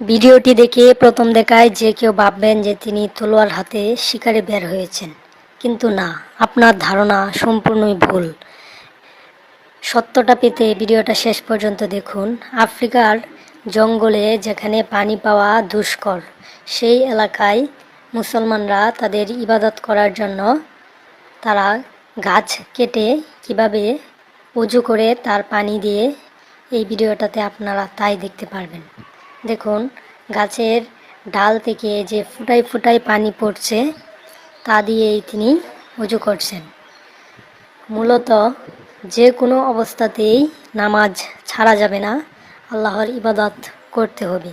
ভিডিওটি দেখে প্রথম দেখায় যে কেউ ভাববেন যে তিনি তলোয়ার হাতে শিকারে বের হয়েছেন। কিন্তু না, আপনার ধারণা সম্পূর্ণই ভুল। সত্যটা পেতে ভিডিওটা শেষ পর্যন্ত দেখুন। আফ্রিকার জঙ্গলে যেখানে পানি পাওয়া দুষ্কর, সেই এলাকায় মুসলমানরা তাদের ইবাদত করার জন্য তারা গাছ কেটে কীভাবে উজু করে তার পানি দিয়ে এই ভিডিওটাতে আপনারা তাই দেখতে পারবেন। দেখুন, গাছের ডাল থেকে যে ফুটাই ফুটাই পানি পড়ছে, তা দিয়েই তিনি উজু করছেন। মূলত যে কোনো অবস্থাতেই নামাজ ছাড়া যাবে না, আল্লাহর ইবাদত করতে হবে।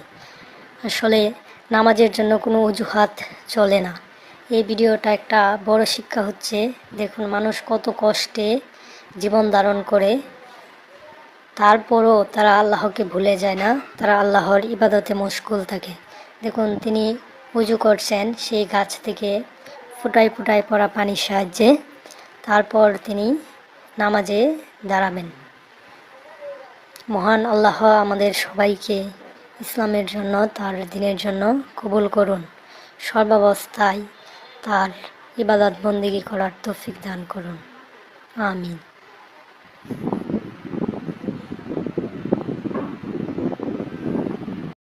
আসলে নামাজের জন্য কোনো অজুহাত চলে না। এই ভিডিওটা একটা বড় শিক্ষা হচ্ছে, দেখুন, মানুষ কত কষ্টে জীবন ধারণ করে তারপরও তারা আল্লাহকে ভুলে যায় না। তারা আল্লাহর ইবাদতে মশগুল থাকে। দেখুন, তিনি উজু করছেন সেই গাছ থেকে ফুটাই ফুটাই পড়া পানির সাহায্যে। তারপর তিনি নামাজে দাঁড়াবেন। মহান আল্লাহ আমাদের সবাইকে ইসলামের জন্য, তার দিনের জন্য কবুল করুন। সর্বাবস্থায় তার ইবাদত বন্দিগি করার তৌফিক দান করুন। আমিন।